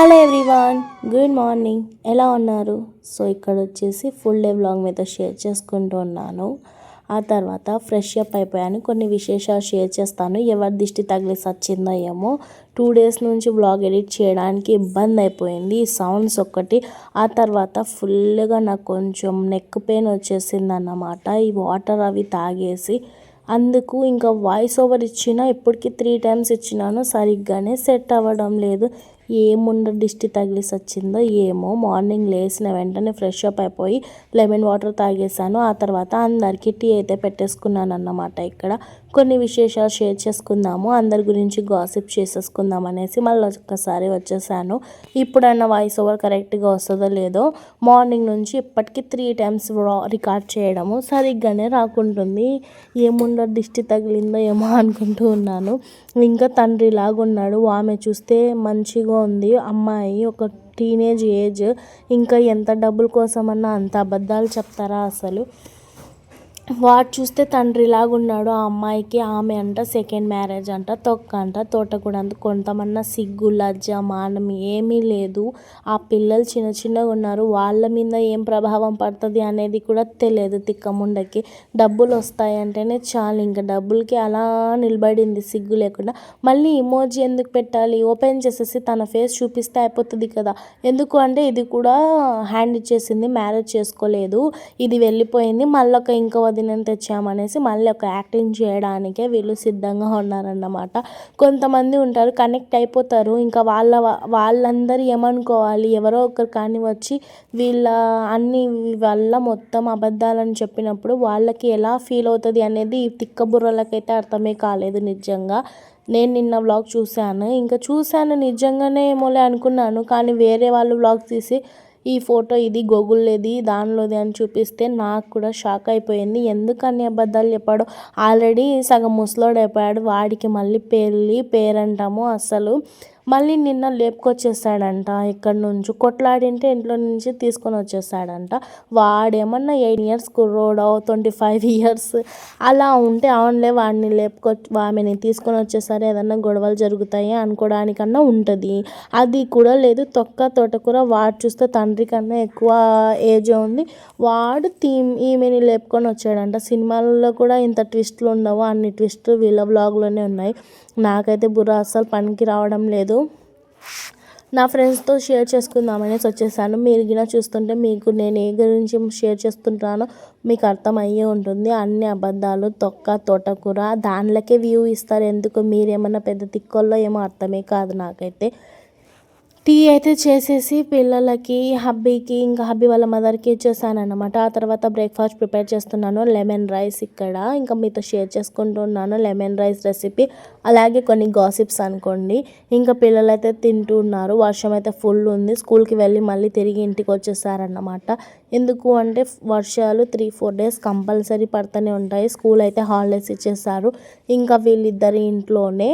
Hello everyone good morning ఎలా ఉన్నారు? So ఇక్కడ వచ్చేసి ఫుల్ డే వ్లాగ్ మీతో షేర్ చేసుకుంటూ ఉన్నాను. ఆ తర్వాత ఫ్రెష్ అప్ అయిపోయాను. కొన్ని విశేషాలు షేర్ చేస్తాను. ఎవరి దిష్టి తగిలి సచ్చిందో ఏమో. టూ డేస్ నుంచి వ్లాగ్ ఎడిట్ చేయడానికి ఇబ్బంది అయిపోయింది. ఈ సౌండ్స్ ఒక్కటి. ఆ తర్వాత ఫుల్గా నాకు కొంచెం నెక్ పెయిన్ వచ్చేసింది అన్నమాట ఈ వాటర్ అవి తాగేసి. అందుకు ఇంకా వాయిస్ ఓవర్ ఇచ్చిన ఇప్పటికీ త్రీ టైమ్స్ ఇచ్చినాను. సరిగ్గానే సెట్ అవ్వడం లేదు. ఏముండ దిష్టి తగిలిసి వచ్చిందో ఏమో. మార్నింగ్ లేచిన వెంటనే ఫ్రెష్ అప్ అయిపోయి లెమన్ వాటర్ తాగేసాను ఆ తర్వాత అందరికీ టీ అయితే పెట్టేసుకున్నాను అన్నమాట ఇక్కడ. కొన్ని విశేషాలు షేర్ చేసుకుందాము. అందరి గురించి గాసిప్ చేసేసుకుందాం అనేసి మళ్ళీ ఒక్కసారి వచ్చేసాను. ఇప్పుడన్నా వాయిస్ ఓవర్ కరెక్ట్గా వస్తుందో లేదో మార్నింగ్ నుంచి ఇప్పటికీ త్రీ టైమ్స్ రికార్డ్ చేయడము సరిగ్గానే రాకుంటుంది. ఏముండో దిష్టి తగిలిందో ఏమో అనుకుంటూ ఉన్నాను. ఇంకా తండ్రి లాగున్నాడు ఆమె చూస్తే మంచిగా ఉంది. అమ్మాయి ఒక టీనేజ్ ఏజ్ ఇంకా ఎంత డబ్బుల కోసమన్నా అంత అబద్ధాలు చెప్తారా అసలు? వాడు చూస్తే తండ్రిలాగా ఉన్నాడు ఆ అమ్మాయికి ఆమె అంట సెకండ్ మ్యారేజ్ అంట తొక్క అంట తోటకూడ అంత కొంతమన్నా సిగ్గు లజ్జ మానం ఏమీ లేదు. ఆ పిల్లలు చిన్న చిన్నగా ఉన్నారు వాళ్ళ మీద ఏం ప్రభావం పడుతుంది అనేది కూడా తెలియదు తిక్కముండకి డబ్బులు వస్తాయంటేనే చాలు ఇంకా డబ్బులకి అలా నిలబడింది సిగ్గు లేకుండా. మళ్ళీ ఇమోజీ ఎందుకు పెట్టాలి? ఓపెన్ చేసేసి తన ఫేస్ చూపిస్తే అయిపోతుంది కదా. ఎందుకు అంటే ఇది కూడా హ్యాండ్ ఇచ్చేసింది మ్యారేజ్ చేసుకోలేదు. ఇది వెళ్ళిపోయింది మళ్ళీ ఒక ఇంకో వదినని తెచ్చామనేసి మళ్ళీ ఒక యాక్టింగ్ చేయడానికే వీళ్ళు సిద్ధంగా ఉన్నారన్నమాట. కొంతమంది ఉంటారు కనెక్ట్ అయిపోతారు. ఇంకా వాళ్ళ వాళ్ళందరూ ఏమనుకోవాలి? ఎవరో ఒకరు కానీ వచ్చి వీళ్ళ అన్ని వల్ల మొత్తం అబద్ధాలని చెప్పినప్పుడు వాళ్ళకి ఎలా ఫీల్ అవుతుంది అనేది తిక్క బుర్రలకైతే అర్థమే కాలేదు నిజంగా. నేను నిన్న వ్లాగ్ చూశాను. ఇంకా చూశాను నిజంగానే ఏమోలే అనుకున్నాను. కానీ వేరే వాళ్ళు వ్లాగ్ తీసి ఈ ఫోటో ఇది గూగుల్లోది దానిలోది అని చూపిస్తే నాకు కూడా షాక్ అయిపోయింది. ఎందుకు అన్ని అబద్ధాలు చెప్పాడు? ఆల్రెడీ సగం ముసలోడు అయిపోయాడు. వాడికి మళ్ళీ పెళ్ళి పేరంటాము అసలు. మళ్ళీ నిన్న లేపుకొచ్చేసాడంట. ఇక్కడ నుంచి కొట్లాడింటే ఇంట్లో నుంచి తీసుకొని వచ్చేసాడంట. వాడేమన్నా ఎయిట్ ఇయర్స్ కుర్రోడో ట్వంటీ ఫైవ్ ఇయర్స్ అలా ఉంటే అవునులే వాడిని లేపుకొ ఆమెని తీసుకొని వచ్చేసరి ఏదన్నా గొడవలు జరుగుతాయి అనుకోవడానికన్నా ఉంటుంది. అది కూడా లేదు. తొక్క తోటకూర వాడు చూస్తే తండ్రి కన్నా ఎక్కువ ఏజ్ ఉంది. వాడు తీ ఈమెని లేపుకొని వచ్చాడంట. సినిమాల్లో కూడా ఇంత ట్విస్ట్లు ఉండవు. అన్ని ట్విస్ట్లు వీళ్ళ బ్లాగ్లోనే ఉన్నాయి. నాకైతే బుర్ర అస్సలు పనికి రావడం లేదు. నా ఫ్రెండ్స్తో షేర్ చేసుకుందామనేసి వచ్చేసాను. మీరు గిన చూస్తుంటే మీకు నేను ఏ గురించి షేర్ చేస్తుంటానో మీకు అర్థమయ్యే ఉంటుంది. అన్ని అబద్ధాలు తొక్క తోటకూర దానిలోకే వ్యూ ఇస్తారు. ఎందుకు? మీరేమన్నా పెద్ద తిక్కల్లో ఏమో అర్థమే కాదు నాకైతే. టీ అయితే చేసేసి పిల్లలకి హబ్బీకి ఇంకా హబ్బీ వాళ్ళ మదర్కి ఇచ్చేసానమాట ఆ తర్వాత బ్రేక్ఫాస్ట్ ప్రిపేర్ చేస్తున్నాను. లెమన్ రైస్ ఇక్కడ. ఇంకా మీతో షేర్ చేసుకుంటున్నాను లెమన్ రైస్ రెసిపీ అలాగే కొన్ని గాసిప్స్ అనుకోండి. ఇంకా పిల్లలు అయితే తింటున్నారు వర్షం అయితే ఫుల్ ఉంది. స్కూల్కి వెళ్ళి మళ్ళీ తిరిగి ఇంటికి వచ్చేసారన్నమాట. ఎందుకు అంటే వర్షాలు త్రీ ఫోర్ డేస్ కంపల్సరీ పడుతూనే ఉంటాయి. స్కూల్ అయితే హాలిడేస్ ఇచ్చేసారు. ఇంకా వీళ్ళిద్దరి ఇంట్లోనే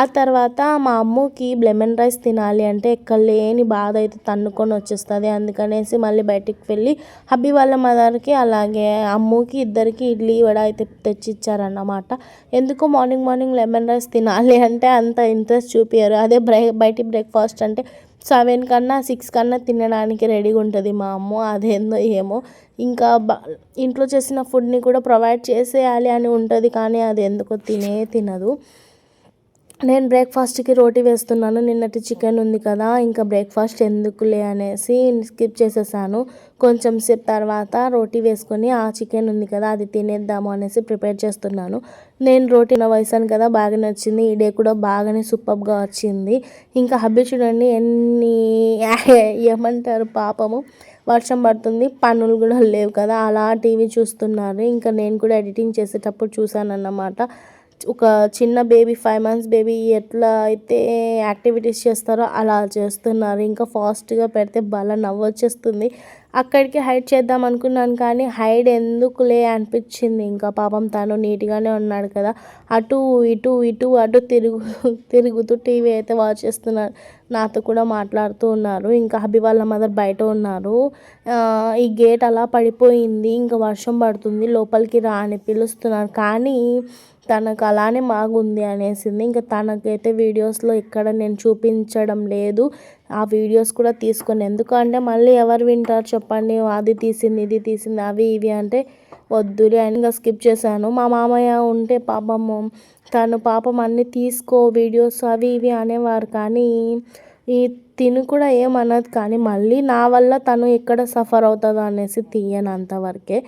ఆ తర్వాత మా అమ్మకి లెమన్ రైస్ తినాలి అంటే ఎక్కడ లేని బాధ అయితే తన్నుకొని వచ్చేస్తుంది. అందుకనేసి మళ్ళీ బయటికి వెళ్ళి హబ్బీ వాళ్ళ మదర్కి అలాగే అమ్మకి ఇద్దరికి ఇడ్లీ వడ అయితే తెచ్చిచ్చారన్నమాట. ఎందుకు మార్నింగ్ మార్నింగ్ లెమన్ రైస్ తినాలి అంటే అంత ఇంట్రెస్ట్ చూపించారు అదే బ్రే బయటి బ్రేక్ఫాస్ట్ అంటే సెవెన్ కన్నా సిక్స్ కన్నా తినడానికి రెడీగా ఉంటుంది మా అమ్మ. అదేందో ఏమో. ఇంకా ఇంట్లో చేసిన ఫుడ్ని కూడా ప్రొవైడ్ చేసేయాలి అని ఉంటుంది కానీ అది ఎందుకో తినే తినదు. నేను బ్రేక్ఫాస్ట్కి రోటీ వేస్తున్నాను. నిన్నటి చికెన్ ఉంది కదా ఇంకా బ్రేక్ఫాస్ట్ ఎందుకులే అనేసి స్కిప్ చేసేసాను. కొంచెం సేపు తర్వాత రోటీ వేసుకొని ఆ చికెన్ ఉంది కదా అది తినేద్దాము అనేసి ప్రిపేర్ చేస్తున్నాను. నేను రోటీ వయసాను కదా బాగా నచ్చింది. ఈ డే కూడా బాగానే సూపర్గా వచ్చింది. ఇంకా హబ్బీ చూడండి ఎన్ని ఏమంటారు పాపము. వర్షం పడుతుంది పనులు కూడా లేవు కదా. అలా టీవీ చూస్తున్నారు. ఇంకా నేను కూడా ఎడిటింగ్ చేసేటప్పుడు చూశానన్నమాట. ఒక చిన్న బేబీ ఫైవ్ మంత్స్ బేబీ ఎట్లా అయితే యాక్టివిటీస్ చేస్తారో అలా చేస్తున్నారు. ఇంకా ఫాస్ట్గా పెడితే బాగా నవ్వొచ్చేస్తుంది అక్కడికి హైడ్ చేద్దాం అనుకున్నాను కానీ హైడ్ ఎందుకులే అనిపించింది. ఇంకా పాపం తను నీట్గానే ఉన్నాడు కదా. అటు ఇటు ఇటు అటు తిరుగు తిరుగుతూ టీవీ అయితే వాచ్ చేస్తున్నారు. నాతో కూడా మాట్లాడుతూ ఉన్నారు. ఇంకా హబీ వాళ్ళ మదర్ బయట ఉన్నారు. ఈ గేట్ అలా పడిపోయింది. ఇంకా వర్షం పడుతుంది. లోపలికి రా అని పిలుస్తున్నారు. కానీ తనకు అలానే బాగుంది అనేసింది. ఇంకా తనకైతే వీడియోస్లో ఎక్కడ నేను చూపించడం లేదు. ఆ వీడియోస్ కూడా తీసుకొని ఎందుకంటే మళ్ళీ ఎవరు వింటారు చెప్పండి. అది తీసింది ఇది తీసింది అవి ఇవి అంటే వద్దులే అని ఇంకా స్కిప్ చేశాను. మా మామయ్య ఉంటే పాపము తను పాపం అన్నీ తీసుకో వీడియోస్ అవి ఇవి అనేవారు కానీ ఈ తిను కూడా ఏమన్నది కానీ మళ్ళీ నా వల్ల తను ఎక్కడ సఫర్ అవుతుందో అనేసి తీయను అంతవరకే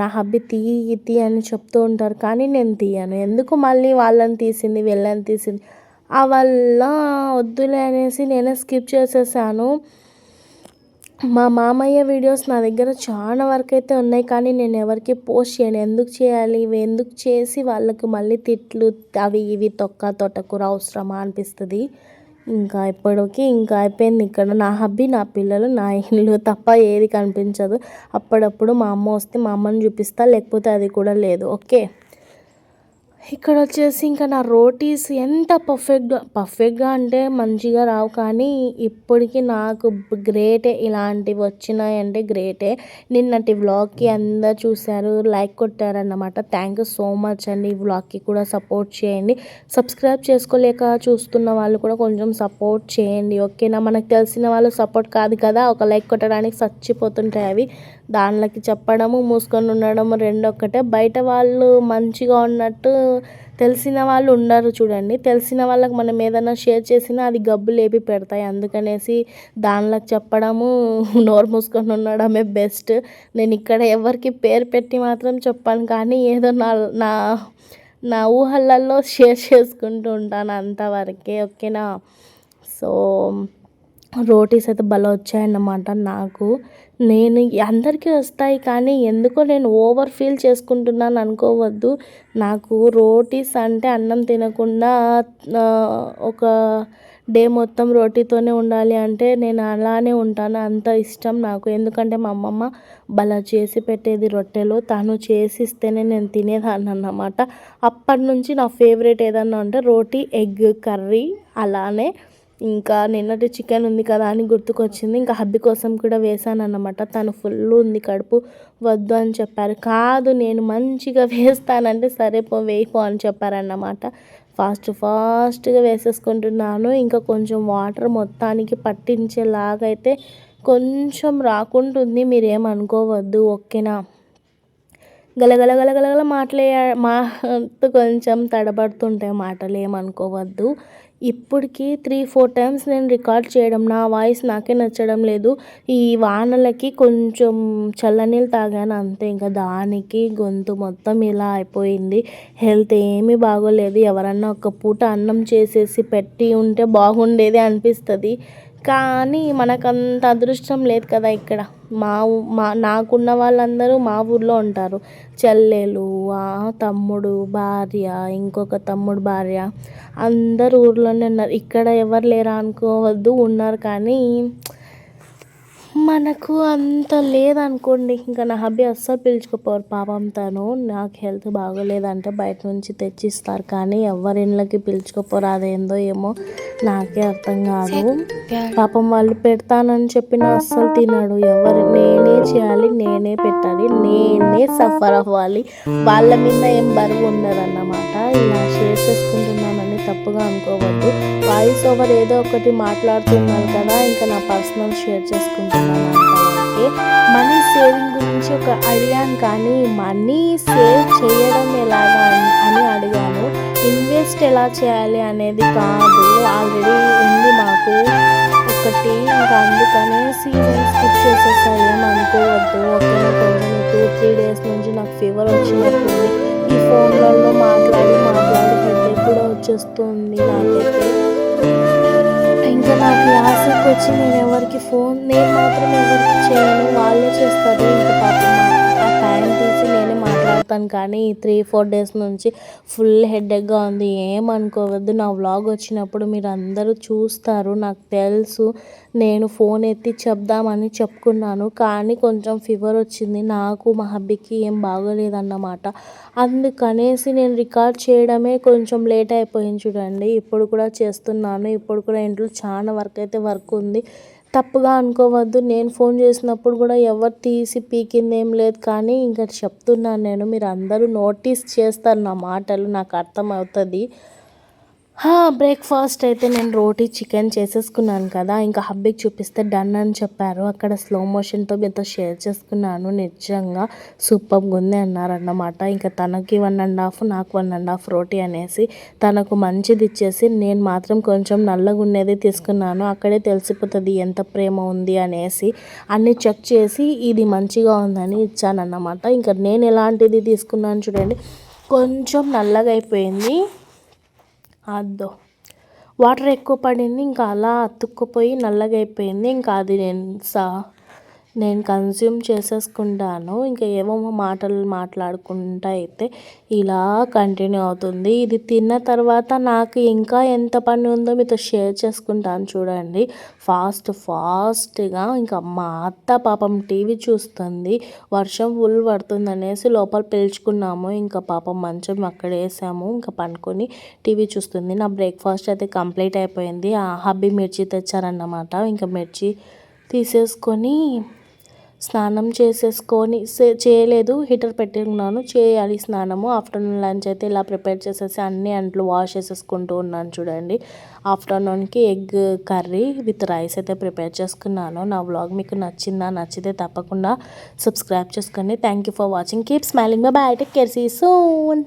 నా హబ్బీ తీయి తీ అని చెప్తూ ఉంటారు కానీ నేను తీయను. ఎందుకు మళ్ళీ వాళ్ళని తీసింది వీళ్ళని తీసింది? ఆ వల్ల వద్దులే అనేసి నేనే స్కిప్ చేసేసాను. మా మామయ్య వీడియోస్ నా దగ్గర చాలా వరకు అయితే ఉన్నాయి కానీ నేను ఎవరికి పోస్ట్ చేయను. ఎందుకు చేయాలి ఇవి ఎందుకు చేసి వాళ్ళకి మళ్ళీ తిట్లు అవి ఇవి తొక్క తొట్టకూర అవసరమా అనిపిస్తుంది. ఇంకా ఇప్పటికి ఇంకా అయిపోయింది. ఇక్కడ నా హబ్బీ నా పిల్లలు నా ఇల్లు తప్ప ఏది కనిపించదు. అప్పుడప్పుడు మా అమ్మ వస్తే మా అమ్మని చూపిస్తా లేకపోతే అది కూడా లేదు. ఓకే? ఇక్కడ వచ్చేసి ఇంకా నా రోటీస్ ఎంత పర్ఫెక్ట్గా పర్ఫెక్ట్గా అంటే మంచిగా రావు కానీ ఇప్పటికీ నాకు గ్రేటే ఇలాంటివి వచ్చినాయంటే గ్రేటే. నిన్నటి వ్లాగ్కి అందరు చూశారు లైక్ కొట్టారన్నమాట. థ్యాంక్ యూ సో మచ్ అండి ఈ వ్లాగ్కి కూడా సపోర్ట్ చేయండి. సబ్స్క్రైబ్ చేసుకోలేక చూస్తున్న వాళ్ళు కూడా కొంచెం సపోర్ట్ చేయండి ఓకేనా? మనకు తెలిసిన వాళ్ళు సపోర్ట్ కాదు కదా ఒక లైక్ కొట్టడానికి చచ్చిపోతుంటాయి అవి. దానిలోకి చెప్పడము మూసుకొని ఉండడము రెండు ఒక్కటే బయట వాళ్ళు మంచిగా ఉన్నట్టు తెలిసిన వాళ్ళు ఉండరు చూడండి. తెలిసిన వాళ్ళకి మనం ఏదైనా షేర్ చేసినా అది గబ్బు లేపి పెడతాయి. అందుకనేసి దానిలోకి చెప్పడము నోరు మూసుకొని ఉండడమే బెస్ట్. నేను ఇక్కడ ఎవరికి పేరు పెట్టి మాత్రం చెప్పాను కానీ ఏదో నా నా నా ఊహలలో షేర్ చేసుకుంటూ ఉంటాను అంతవరకే ఓకేనా? సో రోటీస్ అయితే భలే వచ్చాయన్నమాట నాకు. నేను అందరికీ వస్తాయి కానీ ఎందుకో నేను ఓవర్ ఫీల్ చేసుకుంటున్నాను అనుకోవద్దు. నాకు రోటీస్ అంటే అన్నం తినకుండా ఒక డే మొత్తం రోటీతోనే ఉండాలి అంటే నేను అలానే ఉంటాను. అంత ఇష్టం నాకు. ఎందుకంటే మా అమ్మమ్మ భలే చేసి పెట్టేది రొట్టెలు. తను చేసి ఇస్తేనే నేను తినేదాన్ని అన్నమాట. అప్పటి నుంచి నా ఫేవరెట్ ఏదన్నా అంటే రోటీ ఎగ్ కర్రీ అలానే ఇంకా నిన్నటి చికెన్ ఉంది కదా అని గుర్తుకొచ్చింది. ఇంకా హబ్బీ కోసం కూడా వేసాను అన్నమాట తను ఫుల్ ఉంది కడుపు. వద్దు అని చెప్పారు. కాదు నేను మంచిగా వేస్తానంటే సరే పో వేయిపో అని చెప్పారన్నమాట. ఫాస్ట్ ఫాస్ట్గా వేసేసుకుంటున్నాను. ఇంకా కొంచెం వాటర్ మొత్తానికి పట్టించేలాగా అయితే కొంచెం రాకుంటుంది. మీరేమనుకోవద్దు ఓకేనా? గలగల గలగలగల మాటలే మా కొంచెం తడబడుతుంటాయి మాటలు ఏమనుకోవద్దు ఇప్పటికి త్రీ ఫోర్ టైమ్స్ నేను రికార్డ్ చేయడం నా వాయిస్ నాకే నచ్చడం లేదు. ఈ వానలకి కొంచెం చల్లనీళ్ళు తాగాను అంతే. ఇంకా దానికి గొంతు మొత్తం ఇలా అయిపోయింది. హెల్త్ ఏమీ బాగోలేదు. ఎవరన్నా ఒక పూట అన్నం చేసేసి పెట్టి ఉంటే బాగుండేది అనిపిస్తుంది. కానీ మనకంత అదృష్టం లేదు కదా ఇక్కడ. మా మా నాకున్న వాళ్ళందరూ మా ఊర్లో ఉంటారు. చెల్లెలు తమ్ముడు భార్య ఇంకొక తమ్ముడు భార్య. అందరు ఊర్లోనే ఉన్నారు. ఇక్కడ ఎవరు లేరా అనుకోవద్దు ఉన్నారు కానీ మనకు అంత లేదనుకోండి. ఇంకా నా హబ్బీ అస్సలు పిలుచుకోపోరు. పాపం తను నాకు హెల్త్ బాగోలేదంటే బయట నుంచి తెచ్చిస్తారు. కానీ ఎవరి ఇళ్ళకి పిలుచుకోపోరు. అదేందో ఏమో నాకే అర్థం కాదు. పాపం వాళ్ళు పెడతానని చెప్పిన అస్సలు తినడు. ఎవరు నేనే చేయాలి నేనే పెట్టాలి నేనే సఫర్ అవ్వాలి. వాళ్ళ మీద ఏం బరువు ఉండదన్నమాట. ఇలా షేర్ చేసుకుంటే తప్పుగా అనుకోవద్దు. వాయిస్ ఓవర్ ఏదో ఒకటి మాట్లాడుతున్నాను కదా ఇంకా నా పర్సనల్ షేర్ చేసుకుంటున్నాను అంతవరకే మనీ సేవింగ్ గురించి ఒక అడిగాను కానీ మనీ సేవ్ చేయడం ఎలాగా అని అడిగాను. ఇన్వెస్ట్ ఎలా చేయాలి అనేది కాదు ఆల్రెడీ ఉంది మాకు ఒకటి. ఇంకా అందుకనేసి నేను స్కిప్ చేసేసాను ఏమనుకోవద్దు ఓకేనా కొంచెం టూ త్రీ డేస్ నుంచి నాకు ఫీవర్ వచ్చినట్టుంది. ఈ ఫోన్లలో మాట్లాడి మాట్లాడి వచ్చేస్తుంది నాకైతే. ఇంకా నాకు ఆసక్తి వచ్చి నేను ఎవరికి ఫోన్ నేను మాత్రం ఎవరికి చేయను వాళ్ళే చేస్తారు. ఇంకా పాపం ఆ టైం తీసి నేనే మాట్లాడతాను కానీ ఈ త్రీ ఫోర్ డేస్ నుంచి ఫుల్ హెడ్ఏక్గా ఉంది. ఏమనుకోవద్దు. నా వ్లాగ్ వచ్చినప్పుడు మీరు అందరూ చూస్తారు. నాకు తెలుసు. నేను ఫోన్ ఎత్తి చెప్దామని చెప్పుకున్నాను. కానీ కొంచెం ఫీవర్ వచ్చింది. నాకు మా హబ్బీకి ఏం బాగోలేదన్నమాట. అందుకనేసి నేను రికార్డ్ చేయడమే కొంచెం లేట్ అయిపోయింది చూడండి. ఇప్పుడు కూడా చేస్తున్నాను. ఇప్పుడు కూడా ఇంట్లో చాలా వర్క్ అయితే వర్క్ ఉంది. తప్పుగా అనుకోవద్దు. నేను ఫోన్ చేసినప్పుడు కూడా ఎవరు తీసి పీకింది ఏం లేదు. కానీ ఇంకా చెప్తున్నాను నేను మీరు అందరూ నోటీస్ చేస్తారు నా మాటలు నాకు అర్థమవుతుంది. బ్రేక్ఫాస్ట్ అయితే నేను రోటీ చికెన్ చేసేసుకున్నాను కదా. ఇంకా హబ్బీకి చూపిస్తే డన్ అని చెప్పారు. అక్కడ స్లో మోషన్తో మీతో షేర్ చేసుకున్నాను. నిజంగా సూపర్గా ఉంది అన్నారన్నమాట. ఇంకా తనకి వన్ అండ్ హాఫ్ నాకు వన్ అండ్ హాఫ్ రోటీ అనేసి తనకు మంచిది ఇచ్చేసి నేను మాత్రం కొంచెం నల్లగా ఉండేది తీసుకున్నాను. అక్కడే తెలిసిపోతుంది ఎంత ప్రేమ ఉంది అనేసి అన్నీ చెక్ చేసి ఇది మంచిగా ఉందని ఇచ్చానన్నమాట. ఇంకా నేను ఎలాంటిది తీసుకున్నాను చూడండి. కొంచెం నల్లగా అయిపోయింది. అద్దో. వాటర్ ఎక్కువ పడింది ఇంకా అలా అతుక్కుపోయి నల్లగా అయిపోయింది ఇంకా అది నేను సా నేను కన్జ్యూమ్ చేసేసుకుంటాను. ఇంకా ఏమో మాటలు మాట్లాడుకుంటా అయితే ఇలా కంటిన్యూ అవుతుంది. ఇది తిన్న తర్వాత నాకు ఇంకా ఎంత పని ఉందో మీతో షేర్ చేసుకుంటాను చూడండి. ఫాస్ట్ ఫాస్ట్గా ఇంకా మా అత్త పాపం టీవీ చూస్తుంది. వర్షం ఫుల్ పడుతుంది అనేసి లోపల పిలుచుకున్నాము. ఇంకా పాపం మంచం అక్కడ వేసాము. ఇంకా పనుకొని టీవీ చూస్తుంది. నా బ్రేక్ఫాస్ట్ అయితే కంప్లీట్ అయిపోయింది. ఆ హబ్బీ మిర్చి తెచ్చారన్నమాట. ఇంకా మిర్చి తీసేసుకొని స్నానం చేసేసుకొని చేయలేదు. హీటర్ పెట్టుకున్నాను చేయాలి స్నానము. ఆఫ్టర్నూన్ లంచ్ అయితే ఇలా ప్రిపేర్ చేసేసి అన్ని అంట్లు వాష్ చేసేసుకుంటూ ఉన్నాను చూడండి. ఆఫ్టర్నూన్కి ఎగ్ కర్రీ విత్ రైస్ అయితే ప్రిపేర్ చేసుకున్నాను. నా వ్లాగ్ మీకు నచ్చిందా? నచ్చితే తప్పకుండా సబ్స్క్రైబ్ చేసుకోండి. Thank you for watching. Keep smiling. Bye bye take care. See soon.